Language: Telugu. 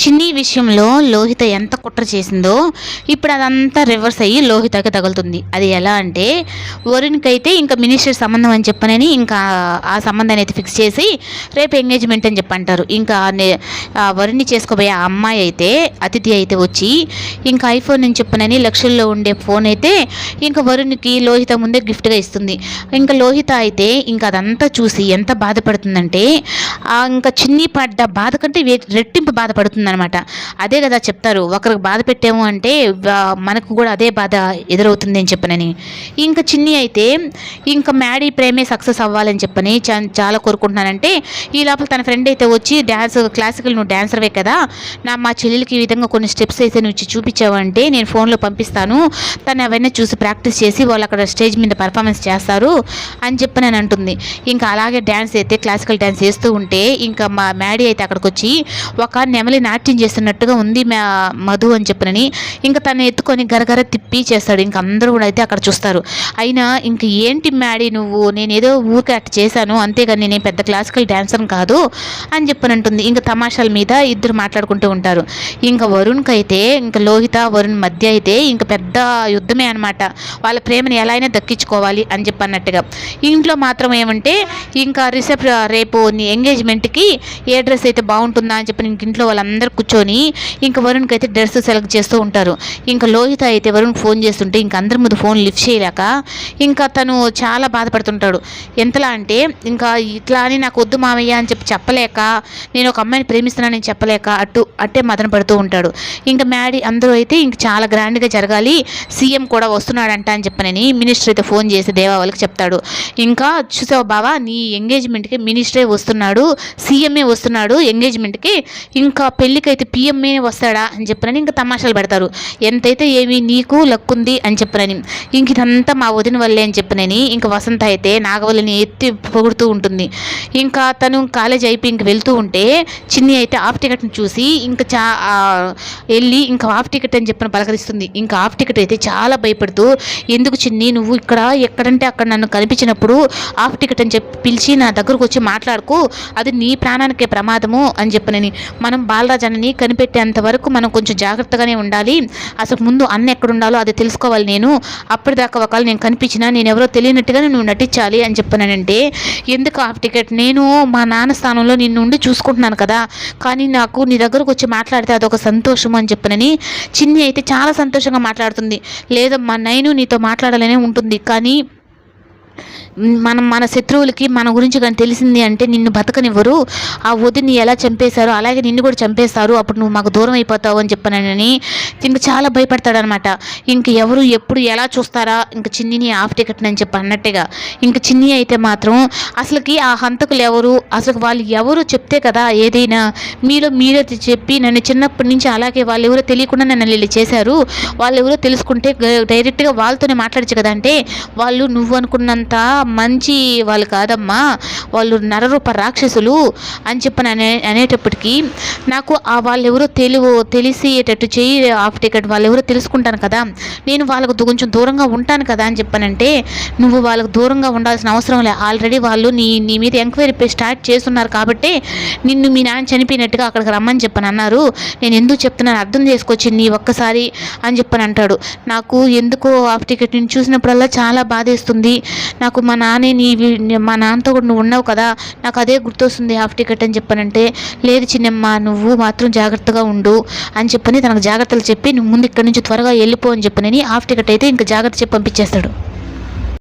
చిన్ని విషయంలో లోహిత ఎంత కుట్ర చేసిందో ఇప్పుడు అదంతా రివర్స్ అయ్యి లోహితకి తగులుతుంది. అది ఎలా అంటే వరుణ్కి అయితే ఇంకా మినిస్టర్ సంబంధం అని చెప్పనని ఇంకా ఆ సంబంధాన్ని అయితే ఫిక్స్ చేసి రేపు ఎంగేజ్మెంట్ అని చెప్పంటారు. ఇంకా వరుణ్ని చేసుకోబోయే ఆ అమ్మాయి అయితే అతిథి అయితే వచ్చి ఇంకా ఐఫోన్ అని చెప్పనని లక్షల్లో ఉండే ఫోన్ అయితే ఇంకా వరుణ్కి లోహిత ముందే గిఫ్ట్గా ఇస్తుంది. ఇంకా లోహిత అయితే ఇంకా అదంతా చూసి ఎంత బాధపడుతుందంటే ఇంకా చిన్ని పడ్డ బాధ కంటే రెట్టింపు బాధపడుతుంది. అనమాట అదే కదా చెప్తారు ఒకరికి బాధ పెట్టాము అంటే మనకు కూడా అదే బాధ ఎదురవుతుంది అని చెప్పనని. ఇంకా చిన్ని అయితే ఇంకా మ్యాడీ ప్రేమే సక్సెస్ అవ్వాలని చెప్పని చా- చాలా కోరుకుంటున్నానంటే ఈ లోపల తన ఫ్రెండ్ అయితే వచ్చి డ్యాన్స్ క్లాసికల్ నువ్వు డ్యాన్సర్వే కదా నా మా చెల్లెలకి ఈ విధంగా కొన్ని స్టెప్స్ అయితే నువ్వు ఇచ్చి చూపించావంటే నేను ఫోన్లో పంపిస్తాను తను అవన్నీ చూసి ప్రాక్టీస్ చేసి వాళ్ళు అక్కడ స్టేజ్ మీద పర్ఫార్మెన్స్ చేస్తారు అని చెప్పి నేను అంటుంది. ఇంకా అలాగే డ్యాన్స్ అయితే క్లాసికల్ డ్యాన్స్ చేస్తూ ఉంటే ఇంకా మా మ్యాడీ అయితే అక్కడికి వచ్చి ఒక నెమలి నాట్యం చేస్తున్నట్టుగా ఉంది మా మధు అని చెప్పనని. ఇంకా తను ఎత్తుకొని గరగర తిప్పి చేస్తాడు. ఇంకా అందరూ కూడా అయితే అక్కడ చూస్తారు. అయినా ఇంక ఏంటి మ్యాడీ నువ్వు? నేను ఏదో ఊరికే అట్ట చేశాను. అంతేగాని నేను పెద్ద క్లాసికల్ డ్యాన్సర్ కాదు అని చెప్పనంటుంది. ఇంకా తమాషాల మీద ఇద్దరు మాట్లాడుకుంటూ ఉంటారు. ఇంకా వరుణ్కి అయితే ఇంకా లోహిత వరుణ్ మధ్య అయితే ఇంకా పెద్ద యుద్ధమే అనమాట వాళ్ళ ప్రేమని ఎలా అయినా దక్కించుకోవాలి అని చెప్పన్నట్టుగా. ఇంట్లో మాత్రం ఏమంటే ఇంకా రిసెప్ రేపు నీ ఎంగేజ్మెంట్కి ఏ డ్రెస్ అయితే బాగుంటుందా అని చెప్పి ఇంక ఇంట్లో వాళ్ళందరూ కూర్చొని ఇంకా వరుణ్కి అయితే డ్రెస్ సెలెక్ట్ చేస్తూ ఉంటారు. ఇంకా లోహిత అయితే వరుణ్ ఫోన్ చేస్తుంటే ఇంకా అందరి ముందు ఫోన్ లిఫ్ట్ చేయలేక ఇంకా తను చాలా బాధపడుతుంటాడు. ఎంతలా అంటే ఇంకా ఇట్లా అని నాకు వద్దు మామయ్య అని చెప్పి చెప్పలేక నేను ఒక అమ్మాయిని ప్రేమిస్తున్నానని చెప్పలేక అటు అట్టే మదన పడుతూ ఉంటాడు. ఇంకా మ్యాడీ అందరూ అయితే ఇంక చాలా గ్రాండ్గా జరగాలి సీఎం కూడా వస్తున్నాడంట అని చెప్పనని మినిస్టర్ అయితే ఫోన్ చేసి దేవా వాళ్ళకి చెప్తాడు. ఇంకా చూసావు బావా నీ ఎంగేజ్మెంట్కి మినిస్టరే వస్తున్నాడు సీఎంఏ వస్తున్నాడు ఎంగేజ్మెంట్కి. ఇంకా పెళ్ళికి అయితే పిఎంఏ వస్తాడా అని చెప్పనని ఇంకా తమాషాలు పెడతారు. ఎంతైతే ఏమి నీకు లక్కుంది ఉంది అని చెప్పనని. ఇంక ఇదంతా మా వదిన వల్లే అని చెప్పనని ఇంకా వసంత అయితే నాగవల్లిని ఎత్తి పొగుడుతూ ఉంటుంది. ఇంకా తను కాలేజ్ అయిపోయి ఇంక వెళ్తూ ఉంటే చిన్ని అయితే హాఫ్ టికెట్ని చూసి ఇంకా చా వెళ్ళి ఇంకా హాఫ్ టికెట్ అని చెప్పిన పలకరిస్తుంది. ఇంకా హాఫ్ టికెట్ అయితే చాలా భయపడుతూ ఎందుకు చిన్ని నువ్వు ఇక్కడ ఎక్కడంటే అక్కడ నన్ను కనిపించినప్పుడు హాఫ్ టికెట్ అని చెప్పి పిలిచి నా దగ్గరకు వచ్చి మాట్లాడుకు. అది నీ ప్రాణానికే ప్రమాదము అని చెప్పనని. మనం జనని కనిపెట్టేంత వరకు మనం కొంచెం జాగ్రత్తగానే ఉండాలి. అసలు ముందు అన్న ఎక్కడ ఉండాలో అది తెలుసుకోవాలి నేను. అప్పటిదాకా ఒకవేళ నేను కనిపించినా నేను ఎవరో తెలియనట్టుగానే నువ్వు నటించాలి అని చెప్పానంటే ఎందుకు ఆఫ్ టికెట్? నేను మా నాన్న స్థానంలో నిన్ను ఉండి చూసుకుంటున్నాను కదా. కానీ నాకు నీ దగ్గరకు వచ్చి మాట్లాడితే అదొక సంతోషం అని చెప్పనని చిన్ని అయితే చాలా సంతోషంగా మాట్లాడుతుంది. లేదమ్మా నైను నీతో మాట్లాడాలనే ఉంటుంది. కానీ మనం మన శత్రువులకి మన గురించి కానీ తెలిసింది అంటే నిన్ను బతకనివ్వరు. ఆ వదిని ఎలా చంపేశారు? అలాగే నిన్ను కూడా చంపేస్తారు. అప్పుడు నువ్వు మాకు దూరం అయిపోతావు అని చెప్పానని ఇంక చాలా భయపడతాడనమాట ఇంక ఎవరు ఎప్పుడు ఎలా చూస్తారా? ఇంక చిన్నిని హాఫ్ టికెట్ అని చెప్పి అన్నట్టుగా. ఇంక చిన్ని అయితే మాత్రం అసలుకి ఆ హంతకులు ఎవరు? అసలు వాళ్ళు ఎవరు చెప్తే కదా ఏదైనా? మీలో మీరే చెప్పి నన్ను చిన్నప్పటి నుంచి అలాగే వాళ్ళు ఎవరో తెలియకుండా నన్ను వీళ్ళు చేశారు. వాళ్ళు ఎవరో తెలుసుకుంటే డైరెక్ట్గా వాళ్ళతోనే మాట్లాడచ్చు కదా అంటే వాళ్ళు నువ్వు అనుకున్నంత మంచి వాళ్ళు కాదమ్మా వాళ్ళు నరరూప రాక్షసులు అని చెప్పి అనే అనేటప్పటికీ నాకు ఆ వాళ్ళు ఎవరో తెలివు తెలిసేటట్టు చేయి హాఫ్ టికెట్ వాళ్ళు ఎవరో తెలుసుకుంటాను కదా. నేను వాళ్ళకు కొంచెం దూరంగా ఉంటాను కదా అని చెప్పానంటే నువ్వు వాళ్ళకు దూరంగా ఉండాల్సిన అవసరం లే. ఆల్రెడీ వాళ్ళు నీ నీ మీద ఎంక్వైరీ స్టార్ట్ చేస్తున్నారు కాబట్టి నిన్ను మీ నాన్న చనిపోయినట్టుగా అక్కడికి రమ్మని చెప్పని అన్నారు. నేను ఎందుకు చెప్తున్నాను? అర్థం చేసుకొచ్చి నీ ఒక్కసారి అని చెప్పని అంటాడు. నాకు ఎందుకో హాఫ్ టికెట్ నేను చూసినప్పుడల్లా చాలా బాధేస్తుంది. నాకు మా నాన్నే నీ మా నాన్నతో కూడా నువ్వు ఉన్నావు కదా. నాకు అదే గుర్తొస్తుంది హాఫ్ టికెట్ అని చెప్పానంటే లేదు చిన్నమ్మ నువ్వు మాత్రం జాగ్రత్తగా ఉండు అని చెప్పని తనకు జాగ్రత్తలు చెప్పి నువ్వు ముందు ఇక్కడి నుంచి త్వరగా వెళ్ళిపో అని చెప్పనని హాఫ్ టికెట్ అయితే ఇంకా జాగ్రత్త చెప్పి పంపించేస్తాడు.